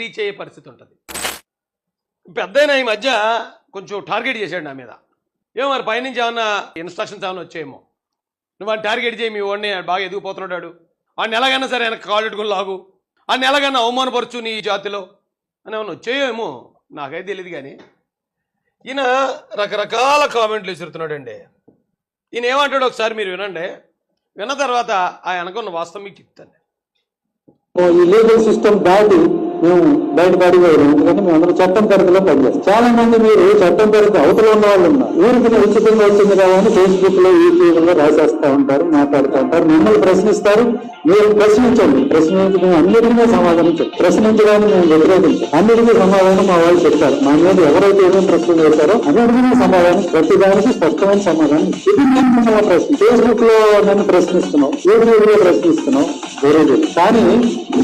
Reach అయ్యే పరిస్థితి ఉంటుంది. పెద్దయిన ఈ మధ్య కొంచెం టార్గెట్ చేశాడు నా మీద. ఏమో మరి పైనుంచి ఏమన్నా ఇన్స్ట్రక్షన్స్ ఏమైనా వచ్చాయేమో. నువ్వు వాడిని టార్గెట్ చేయి మీ వాడిని బాగా ఎదిగిపోతున్నాడు. వాడిని ఎలాగైనా సరే వెనక కాళ్ళెట్టుకుని లాగు. వాడిని ఎలాగైనా అవమానపరచు నీ జాతిలో. అని ఏమన్నా వచ్చాయేమో నాకైతే తెలియదు కానీ ఈయన రకరకాల కామెంట్లు విసురుతున్నాడండి ఈయన ఏమంటాడు ఒకసారి మీరు వినండి. విన్న తర్వాత ఆ వెనకున్న వాస్తవం మీకు చెప్తాను. ఈ సిస్టమ్ దాటి మేము బయటపడిపోయారు ఎందుకంటే మేము అందరూ చట్టం పరిధిలో పనిచేస్తాం. చాలా మంది మీరు చట్టం పరిధి అవతల ఉన్న వాళ్ళు ఉన్నారు. ఊరికి ఉచితంగా వచ్చింది కావాలని ఫేస్బుక్లో యూట్యూబ్లో రాసేస్తా ఉంటారు మాట్లాడుతూ ఉంటారు మిమ్మల్ని ప్రశ్నిస్తారు. మీరు ప్రశ్నించండి. ప్రశ్నించి మేము అన్నిటికీ సమాధానం చెప్తాం ప్రశ్నించడానికి మేము వ్యతిరేకించాం. అన్నిటికీ సమాధానం మా వాళ్ళు చెప్తారు. మా మీద ఎవరైతే ఏమేమి ప్రశ్నలు వేశారో అన్నిటికీ సమాధానం ప్రతిదానికి స్పష్టమైన సమాధానం ఇది నేను ప్రశ్న ఫేస్బుక్లో నన్ను ప్రశ్నిస్తున్నాం యూట్యూబ్లో ప్రశ్నిస్తున్నాం వేరేది కానీ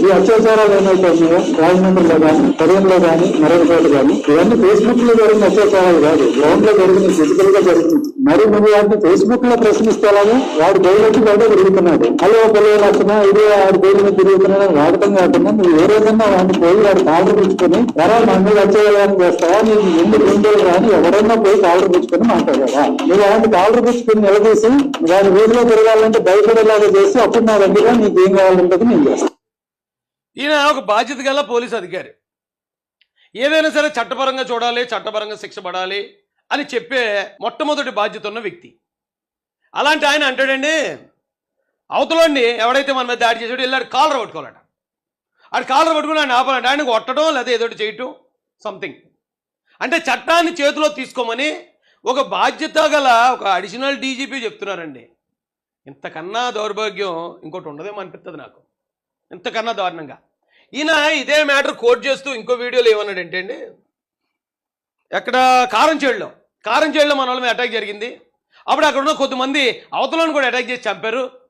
ఈ అత్యాచారాలు ఏమైతే ఉన్నాయో రాజమండ్రిలో కానీ కరీంలో కానీ మరొక చోట కానీ ఇవన్నీ ఫేస్బుక్లో జరిగిన అత్యాచారాలు కాదు. గ్రౌండ్లో జరిగింది ఫిజికల్గా జరిగింది మరి నువ్వు వాటిని ఫేస్బుక్లో ప్రశ్నిస్తే వాడు బయలుకి బయట తిరుగుతున్నాడు. హలో పిల్లలు లక్షణ ఇదే వాడు బయలు మీద తిరుగుతున్నాడు వాడటం కాకుండా నువ్వు ఏ రోజన్నా వాడిని పోయి వాడు కాలర్ పుచ్చుకొని ఎలా మన మీద అత్యాచారం చేస్తావా? నీకు ఎందుకు ఉండేది కానీ ఎవరైనా పోయి కాలర్ పుచ్చుకొని మాట్లాడావా? నువ్వు అలాంటి కాలర్ పుచ్చుకొని నిలదీసి వాడి వీధిలో తిరగాలంటే భయపడేలాగా చేసి అప్పుడు నా దగ్గర నీకు ఏం కావాలంటే నేను చేస్తాను. ఈయన ఒక బాధ్యత గల పోలీస్ అధికారి. ఏదైనా సరే చట్టపరంగా చూడాలి చట్టపరంగా శిక్ష పడాలి అని చెప్పే మొట్టమొదటి బాధ్యత ఉన్న వ్యక్తి. అలాంటి ఆయన అంటాడండి అవతలండి ఎవడైతే మన మీద దాడి చేసాడో వెళ్ళాడు కాలర్ పట్టుకోవాలట. ఆడు కాలర్ పట్టుకుని ఆయన ఆపాలంట. ఆయన కొట్టడం లేదా ఏదో చేయటం సంథింగ్ అంటే చట్టాన్ని చేతిలో తీసుకోమని ఒక బాధ్యత గల ఒక అడిషనల్ డీజీపీ చెప్తున్నారండి. ఇంతకన్నా దౌర్భాగ్యం ఇంకోటి ఉండదేమో అనిపిస్తుంది నాకు. ఇంతకన్నా దారుణంగా. ఈయన ఇదే మ్యాటర్ కోట్ చేస్తూ ఇంకో వీడియోలో ఏమన్నాడు ఏంటండి ఎక్కడ కారంచేడులో కారంచేడులో మన వాళ్ళ అటాక్ జరిగింది. అప్పుడు అక్కడ ఉన్న కొద్దిమంది అవతలను కూడా అటాక్ చేసి చంపారు.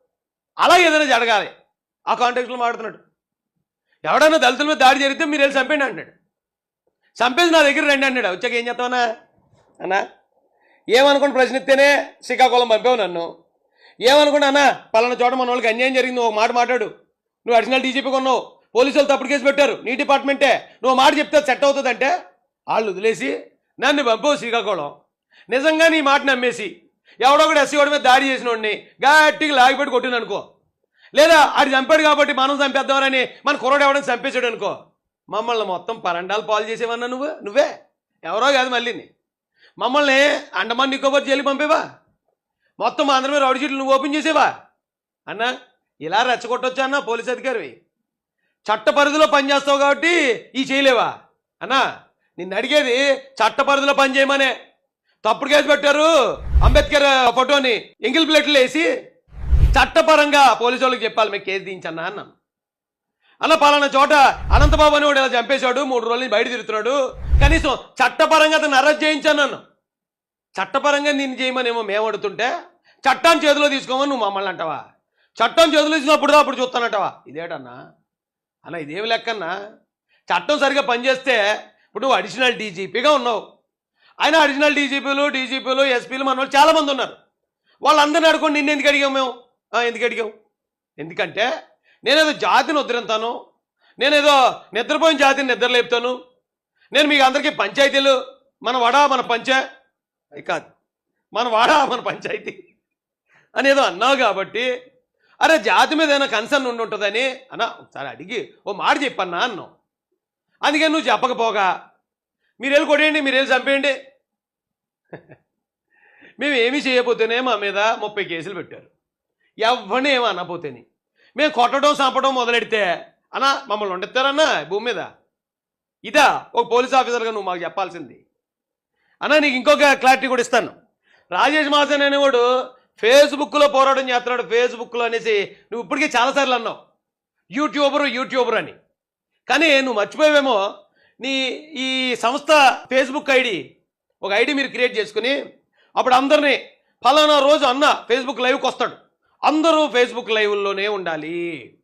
అలా ఏదైనా జరగాలి. ఆ కాంటాక్ట్లో మాట్లాడుతున్నాడు. ఎవడైనా దళితుల మీద దాడి జరిగితే మీరు వెళ్ళి చంపండి అంటాడు చంపేసి నా దగ్గర రండి అన్నాడు వచ్చాక ఏం చేస్తావనా అన్నా ఏమనుకుని ప్రశ్నిస్తేనే శ్రీకాకుళం పంపావు నన్ను. ఏమనుకున్నా అన్న పలానా చోట మన వాళ్ళకి అన్యాయం జరిగింది ఒక మాట మాట్లాడు. నువ్వు అడిషనల్ డీజీపీ కొన్నావు. పోలీసు వాళ్ళు తప్పుడు కేసు పెట్టారు. నీ డిపార్ట్మెంటే. నువ్వు మాట చెప్తే సెట్ అవుతుందంటే? వాళ్ళు వదిలేసి నన్ను పంపవు శ్రీకాకుళం. నిజంగా నీ మాట నమ్మేసి ఎవడో ఒకటి ఎస్సీ వాడి మీద దాడి చేసిన వాడిని గట్టిగా లాగిపెట్టి కొట్టిన అనుకో లేదా ఆడు చంపాడు కాబట్టి మనం చంపేద్దామని మన కుర్రాడు ఎవడని చంపేశాడు అనుకో మమ్మల్ని మొత్తం పరండాలు పాలు చేసేవన్నా నువ్వు? నువ్వే. ఎవరో కాదు మళ్ళీ మమ్మల్ని అండమాన్ నికోబార్ జైలు పంపేవా? మొత్తం మా అందరి మీద రౌడీ షీట్లు నువ్వు ఓపెన్ చేసేవా? అన్నా ఇలా రెచ్చగొట్టొచ్చా అన్న పోలీస్ అధికారివి? చట్ట పరిధిలో పనిచేస్తావు కాబట్టి ఈ చేయలేవా? అన్నా నిన్ను అడిగేది చట్ట పరిధిలో పని చేయమనే. తప్పుడు కేసు పెట్టారు అంబేద్కర్ ఫోటోని. ఎంగిల్ ప్లేట్లు వేసి చట్టపరంగా పోలీసు వాళ్ళకి చెప్పాలి మీకు కేసు దించన్నా అన్నాను అన్న పలానా చోట అనంతబాబు అని వాడు ఇలా చంపేశాడు మూడు రోజుల నుంచి బయట తిరుగుతున్నాడు. కనీసం చట్టపరంగా అతను అరెస్ట్ చేయించాను చట్టపరంగా నిన్ను చేయమనేమో మేము అడుగుతుంటే చట్టాన్ని చేతిలో తీసుకోమని నువ్వు మమ్మల్ని అంటావా? చట్టం చేతిలో తీసుకున్నప్పుడు అప్పుడు చూస్తానంటావా? ఇదేటన్నా అన్న ఇదేమి లెక్కన్నా? చట్టం సరిగ్గా పనిచేస్తే ఇప్పుడు నువ్వు అడిషనల్ డీజీపీగా ఉన్నావు. ఆయన అడిషనల్ డీజీపీలు డీజీపీలు ఎస్పీలు మన వాళ్ళు చాలామంది ఉన్నారు. వాళ్ళందరిని అడుకోండి నిన్ను ఎందుకు అడిగాం మేము? ఎందుకు అడిగాం? ఎందుకంటే నేనేదో జాతిని వదిలింతాను నేనేదో నిద్రపోయిన జాతిని నిద్రలేపుతాను నేను మీకు అందరికీ పంచాయతీలు. మన వడ మన పంచాయ కాదు. మన వాడ మన పంచాయతీ. అని ఏదో అన్నావు కాబట్టి అరే జాతి మీద ఏదైనా కన్సర్న్ ఉండి ఉంటుందని? అన్న ఒకసారి అడిగి ఓ మాట చెప్పన్నా అన్నావు. అందుకని నువ్వు చెప్పకపోగా. మీరు వెళ్ళి కొట్టేయండి మీరు వెళ్ళి చంపేయండి. మేము ఏమీ చేయకపోతేనే మా మీద ముప్పై కేసులు పెట్టారు. ఎవరిని ఏమో అనపోతేని మేము కొట్టడం చంపడం మొదలెడితే అన్న మమ్మల్ని వండిస్తారన్నా భూమి మీద? ఇదా ఒక పోలీస్ ఆఫీసర్గా నువ్వు మాకు చెప్పాల్సింది. అన్న నీకు ఇంకొక క్లారిటీ కూడా ఇస్తాను. రాజేష్ మాసన్ అనేవాడు ఫేస్బుక్లో పోరాటం చేస్తున్నాడు ఫేస్బుక్లో అనేసి. నువ్వు ఇప్పటికే చాలాసార్లు అన్నావు. యూట్యూబర్ యూట్యూబర్ అని. కానీ నువ్వు మర్చిపోయావేమో నీ ఈ సంస్థ ఫేస్బుక్ ఐడి ఒక ఐడి మీరు క్రియేట్ చేసుకుని అప్పుడు అందరినీ ఫలానా రోజు అన్న ఫేస్బుక్ లైవ్కి వస్తాడు. అందరూ ఫేస్బుక్ లైవ్లోనే ఉండాలి.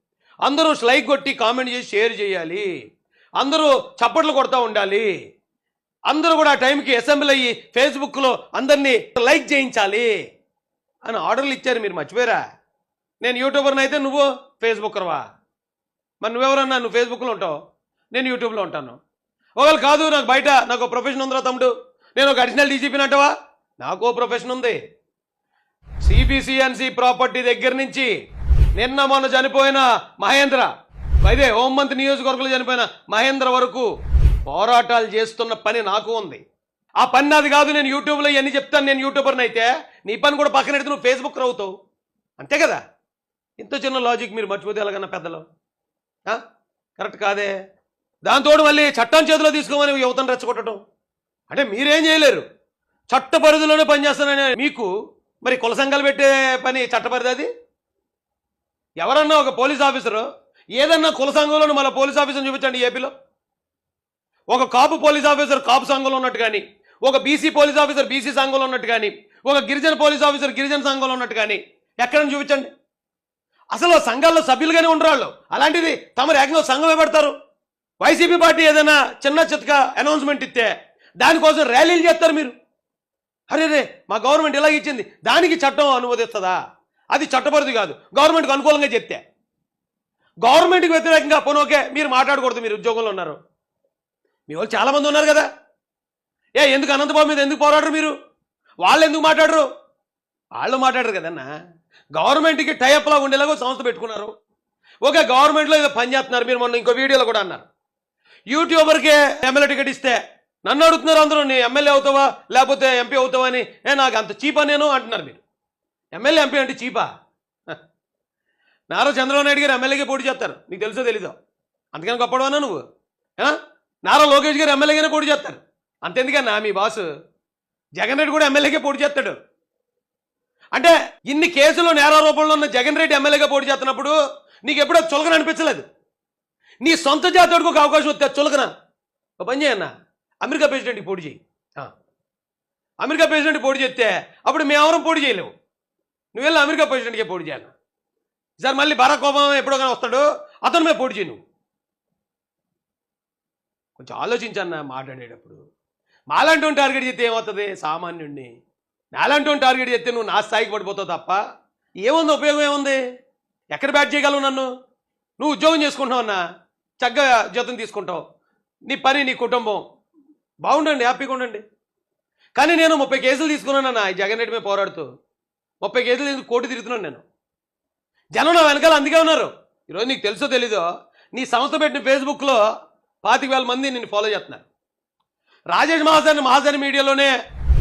అందరూ లైక్ కొట్టి కామెంట్ చేసి షేర్ చేయాలి. అందరూ చప్పట్లు కొడతా ఉండాలి. అందరూ కూడా ఆ టైంకి అసెంబ్లీ అయ్యి ఫేస్బుక్లో అందరినీ లైక్ చేయించాలి. అని ఆర్డర్లు ఇచ్చారు మీరు మర్చిపోయారా? నేను యూట్యూబర్ని అయితే నువ్వు ఫేస్బుక్కర్వా? మరి నువ్వెవరన్నా నువ్వు ఫేస్బుక్లో ఉంటావు? నేను యూట్యూబ్లో ఉంటాను. ఒకవేళ కాదు నాకు బయట నాకు ప్రొఫెషన్ ఉందిరా తమ్ముడు. నేను ఒక అడిషనల్ డీజీపీని అంటావా? నాకు ఓ ప్రొఫెషన్ ఉంది. సిబిసిఎన్సి ప్రాపర్టీ దగ్గర నుంచి నిన్న మొన్న చనిపోయిన మహేంద్ర అదే హోంమంత్రి నియోజకవర్గంలో చనిపోయిన మహేంద్ర వరకు పోరాటాలు చేస్తున్న పని నాకు ఉంది. ఆ పని నాది కాదు నేను యూట్యూబ్లో ఇవన్నీ చెప్తాను నేను యూట్యూబర్ని అయితే. నీ పని కూడా పక్కన పెడితే నువ్వు ఫేస్బుక్ అవుతావు అంతే కదా? ఇంత చిన్న లాజిక్ మీరు మర్చిపోతే ఎలాగన్నా పెద్దలు. కరెక్ట్ కాదే? దాంతోడు మళ్ళీ చట్టం చేతిలో తీసుకోమని యువతను రెచ్చగొట్టడం. అంటే మీరేం చేయలేరు. చట్ట పరిధిలోనే పనిచేస్తానని మీకు మరి కుల సంఘాలు పెట్టే పని చట్టపరిధి అది? ఎవరన్నా ఒక పోలీస్ ఆఫీసరు ఏదన్నా కుల సంఘంలోనూ మళ్ళీ పోలీస్ ఆఫీసర్ని చూపించండి ఏపీలో. ఒక కాపు పోలీస్ ఆఫీసర్ కాపు సంఘంలో ఉన్నట్టు కానీ ఒక బీసీ పోలీస్ ఆఫీసర్ బీసీ సంఘంలో ఉన్నట్టు కానీ ఒక గిరిజన పోలీస్ ఆఫీసర్ గిరిజన సంఘంలో ఉన్నట్టు కానీ ఎక్కడని చూపించండి. అసలు సంఘాల్లో సభ్యులుగానే ఉండరాళ్ళు అలాంటిది తమరు ఏకంగా సంఘమే పెడతారు. వైసీపీ పార్టీ ఏదైనా చిన్న చిత్తగా అనౌన్స్మెంట్ ఇస్తే దానికోసం ర్యాలీలు చేస్తారు మీరు. అరే రే మా గవర్నమెంట్ ఇలా ఇచ్చింది. దానికి చట్టం అనువదిస్తుందా అది చట్టపరిధి కాదు. గవర్నమెంట్కి అనుకూలంగా చెప్తే. గవర్నమెంట్కి వ్యతిరేకంగా పోనోకే మీరు మాట్లాడకూడదు మీరు ఉద్యోగంలో ఉన్నారు. మీ వాళ్ళు చాలామంది ఉన్నారు కదా. ఏ ఎందుకు అనంతబాబు మీద ఎందుకు పోరాడరు మీరు? వాళ్ళు ఎందుకు మాట్లాడరు? వాళ్ళు మాట్లాడరు కదన్నా. గవర్నమెంట్కి టైప్లా ఉండేలాగా సంస్థ పెట్టుకున్నారు. ఓకే గవర్నమెంట్లో ఏదో పని చేస్తున్నారు మీరు మొన్న ఇంకో వీడియోలో కూడా అన్నారు. యూట్యూబర్కే ఎమ్మెల్యే టికెట్ ఇస్తే నన్ను అడుగుతున్నారు అందరూ నీ ఎమ్మెల్యే అవుతావా? లేకపోతే ఎంపీ అవుతావా? అని. ఏ నాకు అంత చీపా నేను అంటున్నారు మీరు. ఎమ్మెల్యే ఎంపీ అంటే చీపా? నారా చంద్రబాబు నాయుడు గారు ఎమ్మెల్యేగా పోటీ చేస్తారు. నీకు తెలుసో తెలీదో? అందుకని గొప్పడవానా నువ్వు? నారా లోకేష్ గారు ఎమ్మెల్యేగానే పోటీ చేస్తారు. అంతెందుకన్నా మీ బాసు? జగన్ రెడ్డి కూడా ఎమ్మెల్యేకే పోటీ చేస్తాడు. అంటే ఇన్ని కేసులు నేరారోపణలో ఉన్న జగన్ రెడ్డి ఎమ్మెల్యేగా పోటీ చేస్తున్నప్పుడు నీకు ఎప్పుడో చులకన అనిపించలేదు. నీ సొంత జాతోడికి ఒక అవకాశం వస్తే చులకన. ఒక పని చేయన్న అమెరికా ప్రెసిడెంట్కి పోటీ చేయి. అమెరికా ప్రెసిడెంట్కి పోటీ చేస్తే అప్పుడు మేమెవరం పోటీ చేయలేవు నువ్వు వెళ్ళి అమెరికా ప్రెసిడెంట్కే పోటీ చేయాలి. సార్ మళ్ళీ బరాక్ ఒబామా ఎప్పుడో కానీ వస్తాడు అతను మీద పోటీ చేయి నువ్వు. కొంచెం ఆలోచించన్న మాట్లాడేటప్పుడు. మాలాంటి టార్గెట్ చేస్తే ఏమవుతుంది? సామాన్యుడిని నాలాంటి టార్గెట్ చేస్తే నువ్వు నా స్థాయికి పడిపోతావు తప్ప ఏముంది? ఉపయోగం ఏముంది? ఎక్కడ బ్యాట్ చేయగలవు నన్ను? నువ్వు ఉద్యోగం చేసుకుంటావు అన్న చక్కగా జీతం తీసుకుంటావు. నీ పని నీ కుటుంబం బాగుండండి హ్యాపీగా ఉండండి. కానీ నేను ముప్పై కేసులు తీసుకున్నానన్న ఈ జగన్ రెడ్డి మీద పోరాడుతూ. ముప్పై కేసులు తీసుకుని కోటి తిరుగుతున్నాను నేను? జనం నా వెనకాల అందుకే ఉన్నారు. ఈరోజు నీకు తెలుసో తెలీదో నీ సంస్థ పెట్టిన ఫేస్బుక్లో పాతిక వేల మంది నిన్ను ఫాలో చేస్తున్నారు. రాజేష్ మహాజన్ మహాజన్ మీడియాలోనే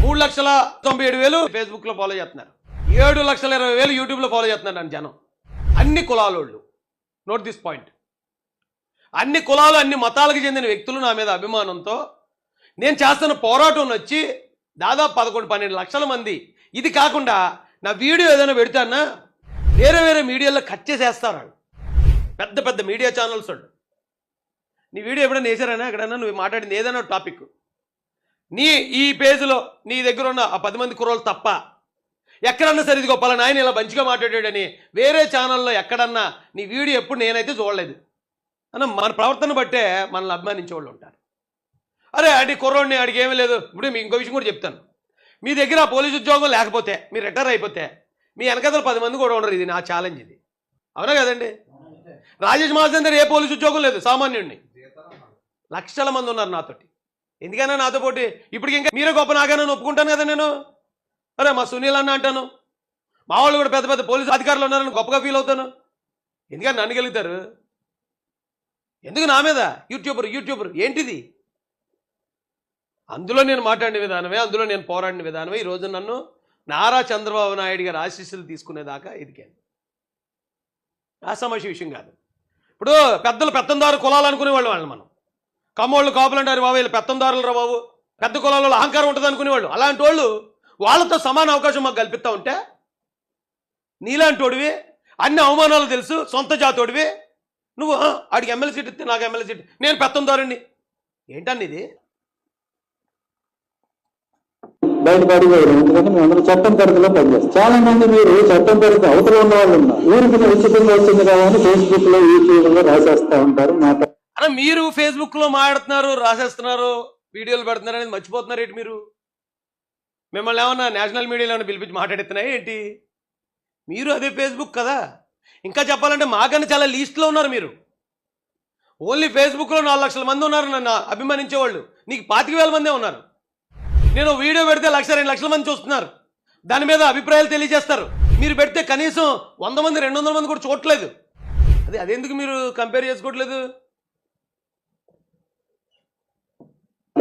మూడు లక్షల తొంభై ఏడు వేలు ఫేస్బుక్లో ఫాలో చేస్తున్నారు. ఏడు లక్షల ఇరవై వేలు యూట్యూబ్లో ఫాలో చేస్తున్నారు నన్ను జనం. అన్ని కులాలోళ్ళు. నోట్ దిస్ పాయింట్ అన్ని కులాలు అన్ని మతాలకు చెందిన వ్యక్తులు నా మీద అభిమానంతో నేను చేస్తున్న పోరాటం వచ్చి దాదాపు పదకొండు పన్నెండు లక్షల మంది. ఇది కాకుండా నా వీడియో ఏదైనా పెడతానా వేరే వేరే మీడియాలో కట్ చేసేస్తారు వాళ్ళు. పెద్ద పెద్ద మీడియా ఛానల్స్ వాళ్ళు. నీ వీడియో ఎప్పుడైనా వేసారైనా ఎక్కడైనా నువ్వు మాట్లాడింది ఏదైనా టాపిక్ నీ ఈ పేజీలో నీ దగ్గర ఉన్న ఆ పది మంది కుర్రోళ్ళు తప్ప ఎక్కడన్నా సరే ఇదిగో పలానా ఆయన ఇలా మంచిగా మాట్లాడాడని వేరే ఛానల్లో ఎక్కడన్నా నీ వీడియో ఎప్పుడు నేనైతే చూడలేదు. అన్న మన ప్రవర్తన బట్టే మనల్ని అభిమానించే వాళ్ళు ఉంటారు. అరే అడి కుర్రోడిని అడిగి ఏమీ లేదు. ఇప్పుడు మీకు ఇంకో విషయం కూడా చెప్తాను. మీ దగ్గర పోలీసు పోలీస్ ఉద్యోగం లేకపోతే మీరు రిటైర్ అయిపోతే మీ వెనకదలు పది మంది కూడా ఉండరు. ఇది నా ఛాలెంజ్ ఇది. అవునా కదండి? రాజేష్ మహాజన్ దగ్గర ఏ పోలీస్ ఉద్యోగం లేదు సామాన్యుడిని. లక్షల మంది ఉన్నారు నాతోటి. ఎందుకైనా నాతో పోటీ? ఇప్పటికి ఇంకా మీరే గొప్ప నాగానని ఒప్పుకుంటాను కదా నేను. అరే మా సునీల్ అన్న అంటాను. మా వాళ్ళు కూడా పెద్ద పెద్ద పోలీసు అధికారులు ఉన్నారని గొప్పగా ఫీల్ అవుతాను. ఎందుకని నన్ను గెలుగుతారు ఎందుకు నా మీద? యూట్యూబర్ యూట్యూబర్ ఏంటిది? అందులో నేను మాట్లాడిన విధానమే అందులో నేను పోరాడిన విధానమే. ఈరోజు నన్ను నారా చంద్రబాబు నాయుడు గారి ఆశీస్సులు తీసుకునేదాకా ఎదికాను ఆ సమస్య విషయం కాదు. ఇప్పుడు పెద్దలు పెత్తందారు కులాలనుకునే వాళ్ళు వాళ్ళు మనం. కమ్మోళ్ళు కాపులంటారు బాబు వీళ్ళు పెత్తందారులు రా బాబు. పెద్ద కులాలలో అహంకారం ఉంటుంది అనుకునేవాళ్ళు. అలాంటి వాళ్ళు వాళ్ళతో సమాన అవకాశం మాకు కల్పిస్తా ఉంటే నీలాంటి అన్ని అవమానాలు తెలుసు సొంత జాతోడివి. నువ్వు ఆడికి ఎమ్మెల్యే సీట్ ఇస్తే నాకు ఎమ్మెల్యే సీట్ నేను పెత్తందారుణ్ణి. ఏంటండి ఇది? బయటపడిపోయారు ఎందుకంటే మేము అందరూ చట్టం పరిధిలో పనిచేస్తాం. చాలా మంది మీరు చట్టం పరిధి అవతల ఉన్న వాళ్ళు ఉన్నారు. ఊరికి ఉచితంగా వచ్చింది కదా అని ఫేస్బుక్లో యూట్యూబ్లో రాసేస్తా ఉంటారు మాట అన్న మీరు ఫేస్బుక్లో మాట్లాడుతున్నారు రాసేస్తున్నారు వీడియోలు పెడుతున్నారు అనేది మర్చిపోతున్నారు ఏంటి మీరు? మిమ్మల్ని ఏమన్నా నేషనల్ మీడియాలో ఏమైనా పిలిపించి మాట్లాడుతున్నాయి ఏంటి? మీరు అదే ఫేస్బుక్ కదా. ఇంకా చెప్పాలంటే మాకన్నా చాలా లీస్ట్లో ఉన్నారు మీరు. ఓన్లీ ఫేస్బుక్లో నాలుగు లక్షల మంది ఉన్నారు నన్ను అభిమానించేవాళ్ళు. నీకు పాతిక వేల మందే ఉన్నారు. నేను వీడియో పెడితే లక్ష రెండు లక్షల మంది చూస్తున్నారు. దాని మీద అభిప్రాయాలు తెలియజేస్తారు. మీరు పెడితే కనీసం వంద మంది రెండు వందల మంది కూడా చూడట్లేదు. అది అదెందుకు మీరు కంపేర్ చేసుకోవట్లేదు?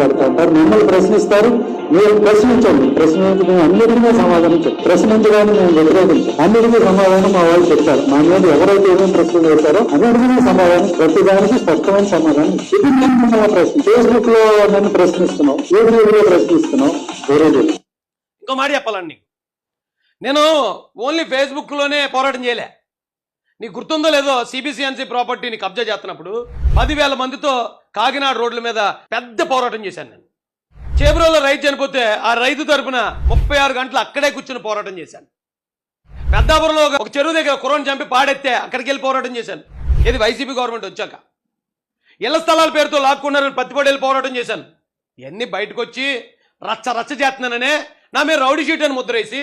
మాట్లాడుతుంటారు. మిమ్మల్ని ప్రశ్నిస్తారు. మీరు ప్రశ్నించండి. ప్రశ్నించి మేము అన్నిటికీ సమాధానం చెప్తాం ప్రశ్నించడానికి మేము వ్యతిరేకించాం అన్నిటికీ సమాధానం మా వాళ్ళు చెప్తారు. మా మీద ఎవరైతే ఏమేమి ప్రశ్నలు పెడతారో అన్నిటికీ సమాధానం ప్రతిదానికి స్పష్టమైన సమాధానం ఇది నేను మిమ్మల్ని ప్రశ్న ఫేస్బుక్లో నన్ను ప్రశ్నిస్తున్నాం. యూట్యూబ్లో ప్రశ్నిస్తున్నాం వేరేది ఇంకో మాట చెప్పాలండి నేను ఓన్లీ ఫేస్బుక్లోనే పోరాటం చేయలే. నీకు గుర్తుందో లేదో సిబిసిఎన్సీ ప్రాపర్టీని కబ్జా చేస్తున్నప్పుడు పదివేల మందితో కాకినాడ రోడ్ల మీద పెద్ద పోరాటం చేశాను నేను. చేబ్రోలో రైతు చనిపోతే ఆ రైతు తరపున ముప్పై ఆరు గంటలు అక్కడే కూర్చుని పోరాటం చేశాను. పెద్దాపురంలో ఒక చెరువు దగ్గర కుర్రని చంపి పాడెత్తే అక్కడికి వెళ్ళి పోరాటం చేశాను. ఇది వైసీపీ గవర్నమెంట్ వచ్చాక. ఇళ్ళ స్థలాల పేరుతో లాక్కున్నారని పత్తిపడేళ్ళు పోరాటం చేశాను. ఇవన్నీ బయటకు వచ్చి రచ్చ రచ్చ చేస్తున్నాననే నా మీద రౌడీ షీట్ అని ముద్రేసి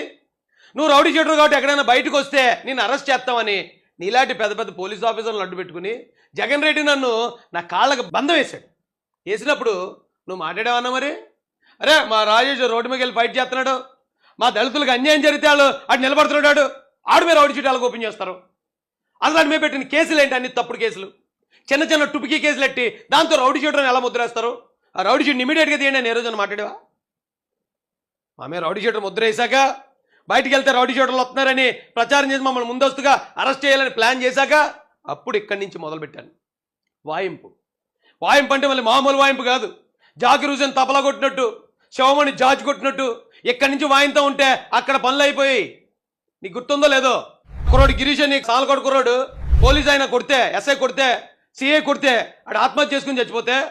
నువ్వు రౌడీ షీటర్ కాబట్టి ఎక్కడైనా బయటకు వస్తే నేను అరెస్ట్ చేస్తామని నీలాంటి పెద్ద పెద్ద పోలీస్ ఆఫీసర్లు అడ్డు పెట్టుకుని జగన్ రెడ్డి నన్ను నా కాళ్ళకు బంధం వేశాడు. వేసినప్పుడు నువ్వు మాట్లాడేవన్నా మరి? అరే మా రాజేష్ రోడ్డు మీద వెళ్ళి ఫైట్ చేస్తున్నాడు. మా దళితులకు అన్యాయం జరిగితే వాళ్ళు ఆడు నిలబడుతున్నాడు ఆడు. మీద రౌడీ షీట్ ఓపెన్ చేస్తారు. అసలు ఆడి మీద పెట్టిన కేసులు ఏంటి? అన్ని తప్పుడు కేసులు. చిన్న చిన్న టుపికీ కేసులు ఎట్టి దాంతో రౌడీ షీటర్ని ఎలా ముద్రేస్తారు? ఆ రౌడీ షీట్ ఇమీడియట్గా తీయండి నేను ఏ రోజున మాట్లాడేవా? ఆమె రౌడీ షీటర్ ముద్ర వేశాక బయటికి వెళ్తే రౌడీ షోటర్లు వస్తున్నారని ప్రచారం చేసి మమ్మల్ని ముందస్తుగా అరెస్ట్ చేయాలని ప్లాన్ చేశాక అప్పుడు ఇక్కడి నుంచి మొదలుపెట్టాను. వాయింపు. వాయింపు అంటే మళ్ళీ మామూలు వాయింపు కాదు. జాకిర్ హుసేన్ తపలా కొట్టినట్టు శవమణి జాజ్ కొట్టినట్టు ఇక్కడి నుంచి వాయింతా ఉంటే అక్కడ పనులు అయిపోయి నీకు గుర్తుందో లేదో? కుర్రోడు గిరీష్ అని సాలకోడు కుర్రోడు పోలీస్ ఆయన కొడితే ఎస్ఐ కొడితే సిఐ కొడితే ఆడు ఆత్మహత్య చేసుకుని చచ్చిపోతే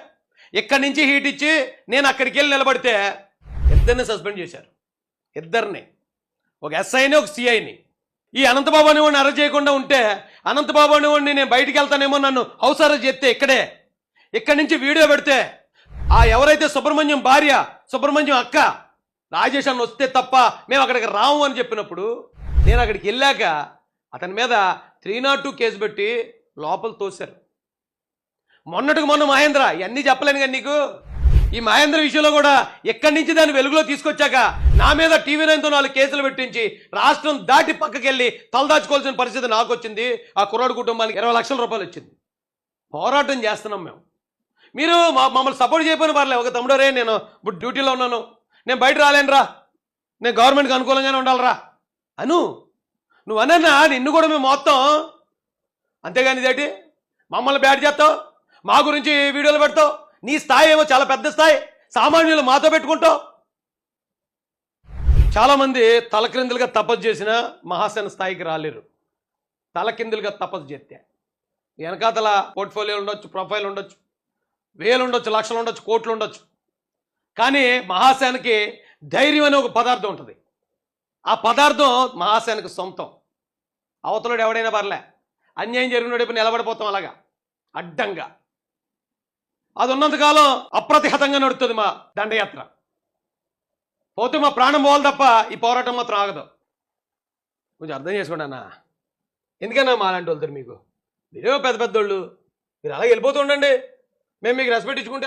ఇక్కడి నుంచి హీట్ ఇచ్చి నేను అక్కడికి వెళ్ళి నిలబడితే ఇద్దరిని సస్పెండ్ చేశారు. ఇద్దరిని. ఒక ఎస్ఐని ఒక సిఐని ఈ అనంతబాబు అనేవాడిని అరెస్ట్ చేయకుండా ఉంటే అనంతబాబు అనేవాడిని నేను బయటికి వెళ్తానేమో నన్ను హౌస్ అరెస్ట్ చేస్తే ఇక్కడే. ఇక్కడి నుంచి వీడియో పెడితే ఆ ఎవరైతే సుబ్రహ్మణ్యం భార్య సుబ్రహ్మణ్యం అక్క రాజేష్ అన్న వస్తే తప్ప మేము అక్కడికి రాము అని చెప్పినప్పుడు నేను అక్కడికి వెళ్ళాక అతని మీద త్రీ నాట్ టూ కేసు పెట్టి లోపల తోశారు. మొన్నటికి మొన్న మహేంద్ర ఇవన్నీ చెప్పలేను కానీ నీకు? ఈ మహేంద్ర విషయంలో కూడా ఎక్కడి నుంచి దాన్ని వెలుగులో తీసుకొచ్చాక నా మీద టీవీ నైన్తో నాలుగు కేసులు పెట్టించి రాష్ట్రం దాటి పక్కకెళ్ళి తలదాచుకోవాల్సిన పరిస్థితి నాకు వచ్చింది ఆ కుర్రాడు కుటుంబానికి ఇరవై లక్షల రూపాయలు వచ్చింది. పోరాటం చేస్తున్నాం మేము. మీరు మా మమ్మల్ని సపోర్ట్ చేయకపోయినా పర్లేదు. ఒక తమ్ముడరే నేను ఇప్పుడు డ్యూటీలో ఉన్నాను. నేను బయట రాలేనురా. నేను గవర్నమెంట్కి అనుకూలంగానే ఉండాలిరా. అను నువ్వు అన్నా నిన్ను కూడా మేము మొత్తం. అంతేగాని ఇదేంటి? మమ్మల్ని బ్యాట్ చేస్తావు? మా గురించి వీడియోలు పెడతావు? నీ స్థాయి ఏమో చాలా పెద్ద స్థాయి. సామాన్యులు మాతో పెట్టుకుంటావు. చాలామంది తలక్రిందులుగా తపస్సు చేసిన మహాసేన స్థాయికి రాలేరు. తలకిందులుగా తపస్సు చేస్తే. వెనకాతల పోర్ట్ఫోలియో ఉండొచ్చు ప్రొఫైల్ ఉండొచ్చు వేలు ఉండొచ్చు లక్షలు ఉండొచ్చు కోట్లు ఉండొచ్చు. కానీ మహాసేనకి ధైర్యం అనే ఒక పదార్థం ఉంటుంది. ఆ పదార్థం మహాసేనకు సొంతం. అవతలుడు ఎవడైనా పర్లే. అన్యాయం జరిగినప్పుడు నిలబడిపోతాం అలాగా. అడ్డంగా. అది ఉన్నంతకాలం అప్రతిహతంగా నడుస్తుంది మా దండయాత్ర. పోతే మా ప్రాణం పోవాలి తప్ప ఈ పోరాటం మాత్రం ఆగదు. కొంచెం అర్థం చేసుకోండి అన్న. ఎందుకన్నా మా అలాంటి వెళ్తారు మీకు? మీరేమో పెద్ద పెద్దోళ్ళు. మీరు అలా వెళ్ళిపోతూ ఉండండి. మేము మీకు రెస్పెక్ట్ ఇచ్చుకుంటే